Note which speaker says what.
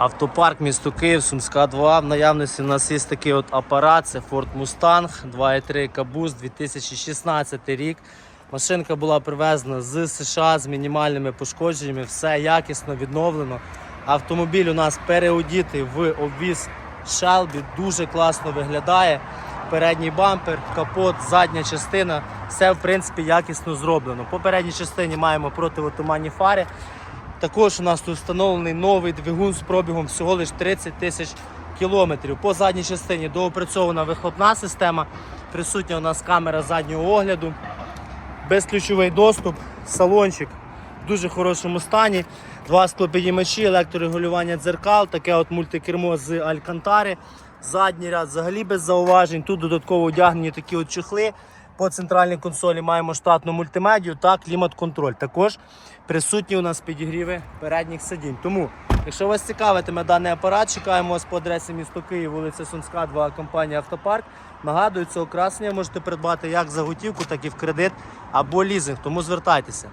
Speaker 1: Автопарк місто Київ, Сумська 2. В наявності у нас є такий от апарат, це Ford Mustang 2.3 Кабуз 2016 рік. Машинка була привезена з США з мінімальними пошкодженнями, все якісно відновлено. Автомобіль у нас переодітий в обвіз Shelby, дуже класно виглядає. Передній бампер, капот, задня частина, все в принципі якісно зроблено. По передній частині маємо противотуманні фари. Також у нас тут встановлений новий двигун з пробігом всього лише 30 тисяч кілометрів. По задній частині доопрацьована вихлопна система. Присутня у нас камера заднього огляду, безключовий доступ, салончик в дуже хорошому стані. Два склопідіймачі, електрорегулювання дзеркал, таке от мультикермо з Алькантари. Задній ряд взагалі без зауважень. Тут додатково одягнені такі от чехли. По центральній консолі маємо штатну мультимедію та клімат-контроль. Також присутні у нас підігріви передніх сидінь. Тому, якщо вас цікавитиме даний апарат, чекаємо вас по адресі місто Київ, вулиця Сумська, 2, компанія Автопарк. Нагадую, це окрасення можете придбати як за готівку, так і в кредит або лізинг. Тому звертайтеся.